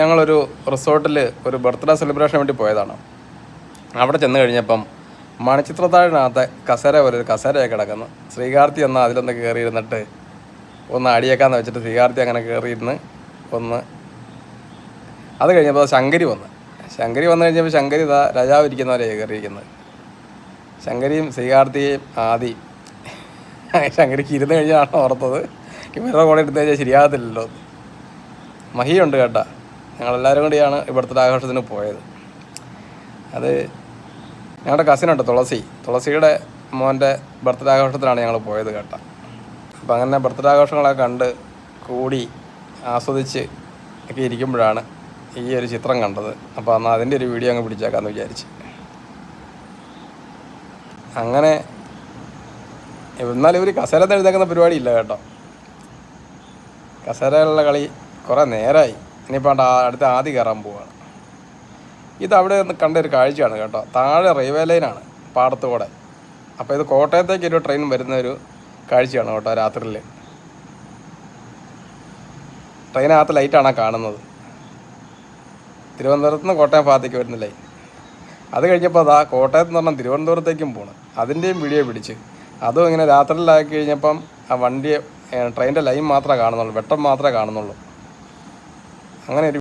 ഞങ്ങളൊരു റിസോർട്ടിൽ ഒരു ബർത്ത്ഡേ സെലിബ്രേഷന് വേണ്ടി പോയതാണ്. അവിടെ ചെന്ന് കഴിഞ്ഞപ്പം മണിച്ചിത്രത്താഴിനകത്തെ കസേര പോലെ ഒരു കസേരയൊക്കെ കിടക്കുന്നു. ശ്രീകാർത്തി എന്നാൽ അതിലൊന്ന് കയറിയിരുന്നിട്ട് ഒന്ന് അടിയേക്കാന്ന് വെച്ചിട്ട് ശ്രീകാർത്തി അങ്ങനെ കയറിയിരുന്ന് ഒന്ന് അത് കഴിഞ്ഞപ്പോൾ ശങ്കരി വന്ന്. ശങ്കരി വന്നു കഴിഞ്ഞപ്പോൾ ശങ്കരി ഇതാ രാജാവ് ഇരിക്കുന്നവരെ കയറിയിരിക്കുന്നത് ശങ്കരിയും ശ്രീകാർത്തിയും ആദി. ശങ്കരിക്ക് ഇരുന്ന് കഴിഞ്ഞാണ് ഓർത്തത്. ഇവരുടെ കൂടെ ഇരുന്ന് കഴിഞ്ഞാൽ ശരിയാകത്തില്ലല്ലോ. മഹിയുണ്ട് കേട്ടാ. ഞങ്ങളെല്ലാവരും കൂടിയാണ് ഇവിടുത്തെ ആഘോഷത്തിന് പോയത്. അത് ഞങ്ങളുടെ കസിനുണ്ട് തുളസി. തുളസിയുടെ മോന്റെ ബർത്ത്ഡേ ആഘോഷത്തിനാണ് ഞങ്ങൾ പോയത് കേട്ടോ. അപ്പം അങ്ങനെ ബർത്ത്ഡേ ആഘോഷങ്ങളൊക്കെ കണ്ട് കൂടി ആസ്വദിച്ച് ഒക്കെ ഇരിക്കുമ്പോഴാണ് ഈ ഒരു ചിത്രം കണ്ടത്. അപ്പോൾ എന്നാൽ അതിന്റെ ഒരു വീഡിയോ അങ്ങ് പിടിച്ചേക്കാമെന്ന് വിചാരിച്ച്. അങ്ങനെ എന്നാലും ഇവർ കസേര പരിപാടി ഇല്ല കേട്ടോ. കസേരയിലുള്ള കളി കുറേ നേരമായി ഇനിയിപ്പോൾ അടുത്ത ആദ്യം കയറാൻ പോവാണ്. ഇത് അവിടെ നിന്ന് കണ്ട ഒരു കാഴ്ചയാണ് കേട്ടോ. താഴെ റെയിൽവേ ലൈനാണ് പാടത്തുകൂടെ. അപ്പോൾ ഇത് കോട്ടയത്തേക്ക് ഒരു ട്രെയിൻ വരുന്ന ഒരു കാഴ്ചയാണ് കേട്ടോ രാത്രിയിൽ ട്രെയിനകത്ത് ലൈറ്റാണ് കാണുന്നത്. തിരുവനന്തപുരത്ത് നിന്ന് കോട്ടയം ഭാഗത്തേക്ക് വരുന്ന ലൈൻ അത് കഴിഞ്ഞപ്പോൾ അതാ കോട്ടയത്ത് നിന്ന് പറഞ്ഞാൽ തിരുവനന്തപുരത്തേക്കും പോകണം അതിന്റെയും വീഡിയോ പിടിച്ച്. അതും ഇങ്ങനെ രാത്രിയിലാക്കി കഴിഞ്ഞപ്പം ആ വണ്ടിയെ ട്രെയിനിന്റെ ലൈൻ മാത്രമേ കാണുന്നുള്ളൂ വെട്ടം മാത്രമേ കാണുന്നുള്ളൂ. അങ്ങനെ ഒരു